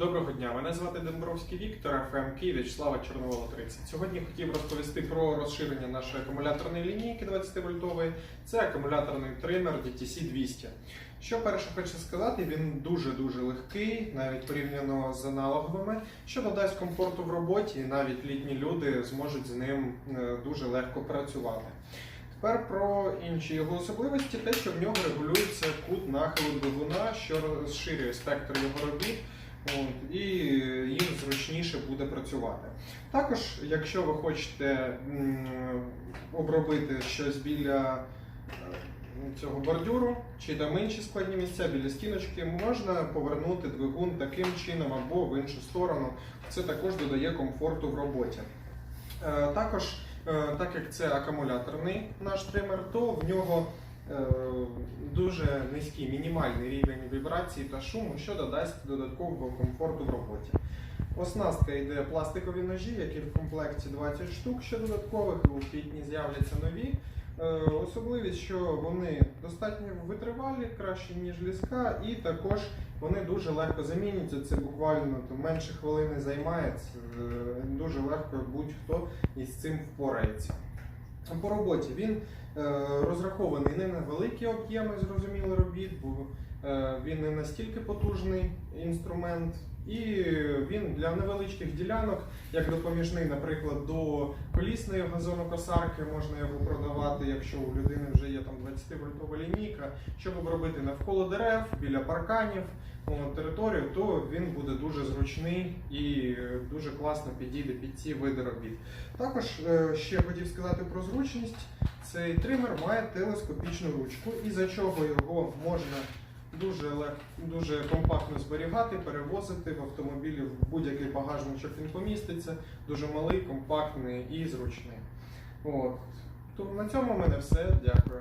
Доброго дня, мене звати Дембровський Віктор, ФМ Київ, Вячеслава Чорновола 30. Сьогодні хотів розповісти про розширення нашої акумуляторної лінійки 20 вольтової. Це акумуляторний тример DTC 200. Що перше хочу сказати, він дуже-дуже легкий, навіть порівняно з аналоговими, що додасть комфорту в роботі, і навіть літні люди зможуть з ним е, дуже легко працювати. Тепер про інші його особливості, те, що в нього регулюється кут нахилу двигуна, що розширює спектр його робіт. От, і їм зручніше буде працювати. Також, якщо ви хочете обробити щось біля е, цього бордюру, чи там інші складні місця біля стіночки, можна повернути двигун таким чином або в іншу сторону. Це також додає комфорту в роботі. Е, Також, е, так як це акумуляторний наш тример, то в нього е, дуже низький мінімальний рівень вібрації та шуму, що додасть додаткового комфорту в роботі. Оснастка йде пластикові ножі, які в комплекті 20 штук, ще додаткових, у квітні з'являться нові. Е, Особливість, що вони достатньо витривалі, краще, ніж ліска, і також вони дуже легко замінюються. Це буквально там, менше хвилини займає. е, Дуже легко будь-хто із цим впорається. По роботі. Він е, розрахований не на великі об'єми, зрозуміло, робіт, бо е, він не настільки потужний інструмент, і він для невеличких ділянок, як допоміжний, наприклад, до колісної газонокосарки можна його продавати, якщо у людини вже є там 20-вольтова лінійка, щоб обробити навколо дерев, біля парканів територію, то він буде дуже зручний і дуже класно підійде під ці види робіт. Також е, ще хотів сказати про зручність. Цей тример має телескопічну ручку, і за чого його можна дуже лег, дуже компактно зберігати, перевозити в автомобілі в будь-який багажничок він поміститься. Дуже малий, компактний і зручний. От. То на цьому в мене все. Дякую.